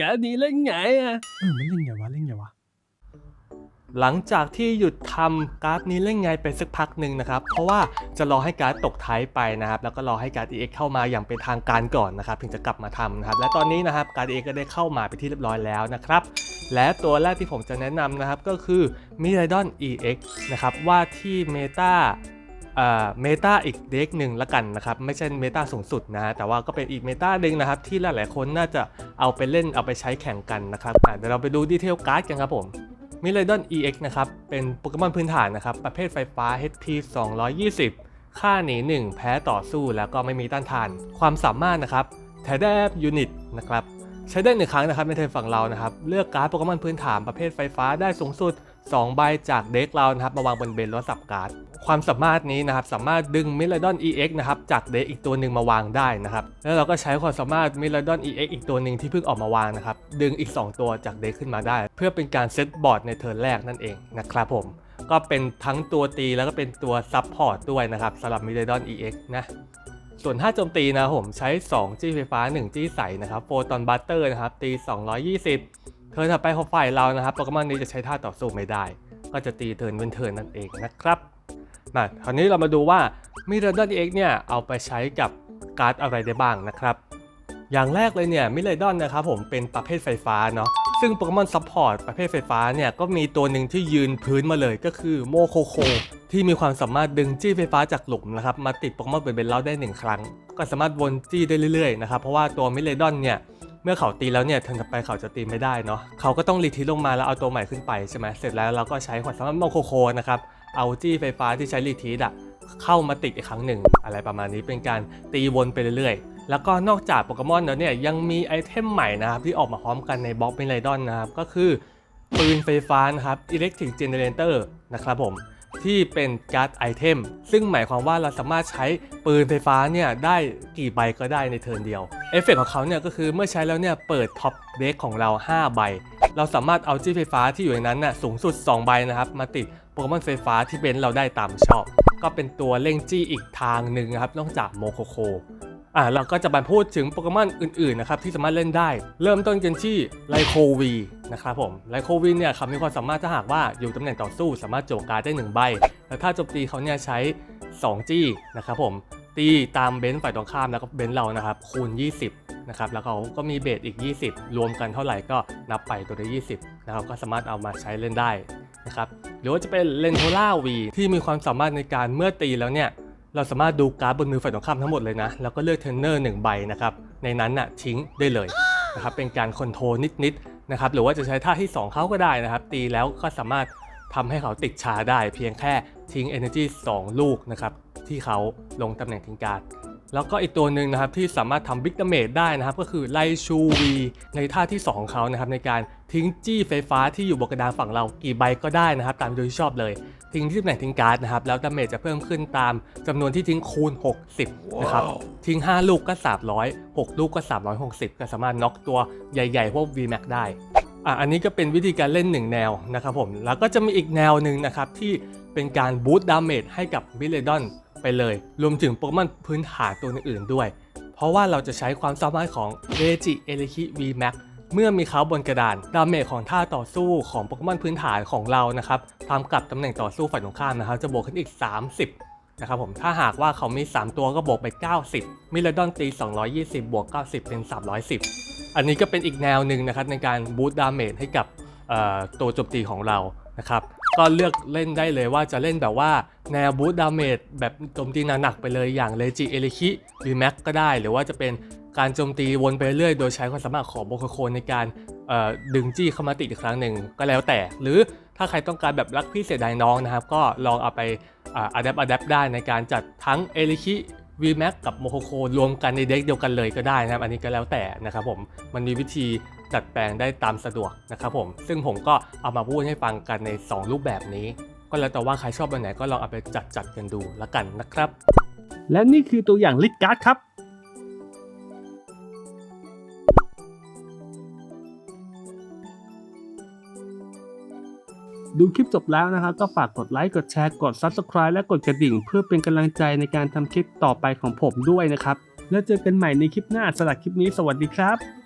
การ์ดนี้เล่นไงอะเออมันเล่นไงวะเล่นไงวะหลังจากที่หยุดทำการ์ดนี้เล่นไงไปสักพักหนึ่งนะครับ เพราะว่าจะรอให้การ์ดตกท้ายไปนะครับ แล้วก็รอให้การ์ด EX เข้ามาอย่างเป็นทางการก่อนนะครับ ถึงจะกลับมาทำนะครับ และตอนนี้นะครับการ์ด EX ก็ได้เข้ามาไปนที่เรียบร้อยแล้วนะครับ และตัวแรกที่ผมจะแนะนำนะครับก็คือมิไรดอน EX นะครับว่าที่เมตาเอ่อเมตาอีกเด็กหนึ่งละกันนะครับ ไม่ใช่เมตาสูงสุดนะฮะแต่ว่าก็เป็นอีกเมตาหนึ่งนะครับที่หลายๆคนน่าจะ เอาไปเล่นเอาไปใช้แข่งกันนะครับเดี๋ยวเราไปดูดีเทลการ์ดกันครับผมมิเลดอน EX นะครับ เป็นโปเกมอนพื้นฐานนะครับ ประเภทไฟฟ้า HP 220 ค่าหนี 1 แพ้ต่อสู้แล้วก็ไม่มีต้านทาน ความสามารถนะครับแทแดบยูนิตนะครับ ใช้ได้หนึ่งครั้งนะครับในเทิร์นฝั่งเรานะครับ เลือกการ์ดโปเกมอนพื้นฐานประเภทไฟฟ้าได้สูงสุด 2 ใบจากเด็กเรานะครับ มาวางบนเบนแล้วสับการ์ด ความสามารถนี้นะครับสามารถดึงมิล a ดอน EX นะครับจากเด็กอีกตัวหนึ่งมาวางได้นะครับแล้วเราก็ใช้ความสามารถมิล a ดอน EX อีกตัวหนึ่งที่เพิ่งออกมาวางนะครับดึงอีก 2 ตัวจากเด็กขึ้นมาได้ เพื่อเป็นการเซตบอร์ดในเทิร์นแรกนั่นเองนะครับผมก็เป็นทั้งตัวตีแล้วก็เป็นตัวซับพอร์ตด้วยนะครับสำหรับมิล a ดอน EX นะส่วนถ้าโจมตีนะผมใช้ 2 จี้ไฟฟ้า 1 จี้ใสนะครับโฟตอนบัตเตอร์นะครับตี 220เทิร์นถัดไปของฝ่ายเรานะครับโปเกมอนนี้จะใช้ท่าต่อสู้ไม่ได้ ก็จะตีเทิร์นเว้นเทิร์นนั่นเองนะครับ มาคราวนี้เรามาดูว่ามิเรดอนเอ็กเนี่ยเอาไปใช้กับการ์ดอะไรได้บ้างนะครับ อย่างแรกเลยเนี่ยมิเลดอนนะครับผมเป็นประเภทไฟฟ้าเนาะซึ่งโปเกมอนซัพพอร์ตประเภทไฟฟ้าเนี่ยก็มีตัวหนึ่งที่ยืนพื้นมาเลยก็คือโมโคโค ที่มีความสามารถดึงจี้ไฟฟ้าจากหลุมนะครับมาติดโปเกมอนเป็นเบนเล่าได้หนึ่งครั้ง ก็สามารถวนจี้ได้เรื่อยๆนะครับเพราะว่าตัวมิเลดอนเนี่ยเมื่อเขาตีแล้วเนี่ยเทิร์นถัดไปเขาจะตีไม่ได้เนาะเขาก็ต้องรีทีลงมาแล้วเอาตัวใหม่ขึ้นไปใช่ไหมเสร็จแล้วเราก็ใช้ความสามารถโมโคโคนะครับ เอาจี้ไฟฟ้าที่ใช้รีทีดอะเข้ามาติดอีกครั้งหนึ่ง อะไรประมาณนี้เป็นการตีวนไปเรื่อยๆ แล้วก็นอกจากโปเกมอนแล้วเนี่ยยังมีไอเทมใหม่นะครับ ที่ออกมาพร้อมกันในบล็อกเมลดอนนะครับ ก็คือปืนไฟฟ้านะครับ Electric Generator นะครับผมที่เป็นการ์ดไอเทมซึ่งหมายความว่าเราสามารถใช้ปืนไฟฟ้าเนี่ยได้กี่ใบก็ได้ในเทิร์นเดียว เอฟเฟกของเขาเนี่ยก็คือเมื่อใช้แล้วเนี่ยเปิดท็อปเด็กของเรา 5 ใบ เราสามารถเอาจี้ไฟฟ้าที่อยู่ในนั้นน่ะสูงสุด 2 ใบนะครับ มาติด โปเกมอนไฟฟ้าที่เบนซ์เราได้ตามชอบ ก็เป็นตัวเร่งจี้อีกทางหนึ่งนะครับนอกจากโมโคโคอ่าเราก็จะมาพูดถึงโปเกมอนอื่นๆนะครับที่สามารถเล่นได้ เริ่มต้นกันที่ไลโควีนะครับผมไลโควีเนี่ยเขามีความสามารถถ้าหากว่าอยู่ตำแหน่งต่อสู้ สามารถโจมการ์ดได้1ใบแล้วถ้าโจมตีเขาเนี่ยใช้ 2 จี้นะครับผมตีตามเบนซ์ฝ่ายตรงข้ามแล้วก็เบนซ์เรานะครับคูณ 20นะครับแล้วเขาก็มีเบสอีก 20 รวมกันเท่าไหร่ก็นับไปตัวละ20นะครับก็สามารถเอามาใช้เล่นได้ นะครับหรือว่าจะเป็นเลนโทล่าวีที่มีความสามารถในการเมื่อตีแล้วเนี่ยเราสามารถดูการ์ดบนมือฝ่ายตรงข้ามทั้งหมดเลยนะแล้วก็เลือกเทรนเนอร์หนึ่งใบนะครับในนั้นน่ะทิ้งได้เลยนะครับเป็นการคอนโทรลนิดๆนะครับหรือว่าจะใช้ท่าที่ 2เขาก็ได้นะครับ ตีแล้วก็สามารถทำให้เขาติดชาได้เพียงแค่ทิ้ง Energy 2 ลูกนะครับที่เขาลงตำแหน่งทิ้งการ์ด แล้วก็อีกตัวหนึ่งนะครับที่สามารถทำบิ๊กดาเมจได้นะครับ ก็คือไลชูวีในท่าที่2ของเขานะครับในการทิ้งจี้ไฟฟ้าที่อยู่บนกระดานฝั่งเรากี่ใบก็ได้นะครับ ตามโดยที่ชอบเลย ทิ้งที่ตำแหน่งทิ้งการ์ดนะครับ แล้วดาเมจจะเพิ่มขึ้นตามจำนวนที่ทิ้งคูณ 60 นะครับ ทิ้ง 5 ลูกก็ 300 6 ลูกก็ 360 ก็สามารถน็อกตัวใหญ่ๆพวก VMAX ได้อะอันนี้ก็เป็นวิธีการเล่นหนึ่งแนวนะครับผมแล้วก็จะมีอีกแนวหนึ่งนะครับที่เป็นการบูตดาเมจให้กับมิเลดอน ไปเลย รวมถึงโปเกมอนพื้นฐานตัวอื่นๆด้วย เพราะว่าเราจะใช้ความสามารถของเรจิเอลิคิ VMAX เมื่อมีเขาบนกระดาน ดาเมจของท่าต่อสู้ของโปเกมอนพื้นฐานของเรานะครับทำกับตำแหน่งต่อสู้ฝ่ายตรงข้ามนะครับ จะบวกขึ้นอีก 30 นะครับผม ถ้าหากว่าเขามี 3 ตัวก็บวกไป 90 มิลเลดอนตี 220 บวก 90 เป็น 310 อันนี้ก็เป็นอีกแนวหนึ่งนะครับในการบูตดาเมจให้กับตัวโจมตีของเรานะครับ ก็เลือกเล่นได้เลยว่าจะเล่นแบบว่าแนวบูตดาเมจแบบโจมตีหนักๆไปเลยอย่างเลจิเอลิคิหรือแม็กก็ได้ หรือว่าจะเป็นการโจมตีวนไปเรื่อยโดยใช้ความสามารถของโบคโคนในการดึงจี้เข้ามาติดอีกครั้งหนึ่งก็แล้วแต่ หรือถ้าใครต้องการแบบรักพี่เสียดายน้องนะครับ ก็ลองเอาไปอัดแอปอัดแอปได้ในการจัดทั้งเอลิคิ VMAX กับโมโคโครวมกันในเด็กเดียวกันเลยก็ได้นะครับ อันนี้ก็แล้วแต่นะครับผมมันมีวิธี จัดแปลงได้ตามสะดวกนะครับผม ซึ่งผมก็เอามาพูดให้ฟังกันใน 2 รูปแบบนี้ ก็แล้วแต่ว่าใครชอบแบบไหนก็ลองเอาไปจัดจัดกันดูละกันนะครับ และนี่คือตัวอย่างลิดการ์ดครับดูคลิปจบแล้วนะครับ ก็ฝากกดไลค์ กดแชร์ กด Subscribe และกดกระดิ่ง เพื่อเป็นกำลังใจในการทำคลิปต่อไปของผมด้วยนะครับ แล้วเจอกันใหม่ในคลิปหน้าสำหรับคลิปนี้สวัสดีครับ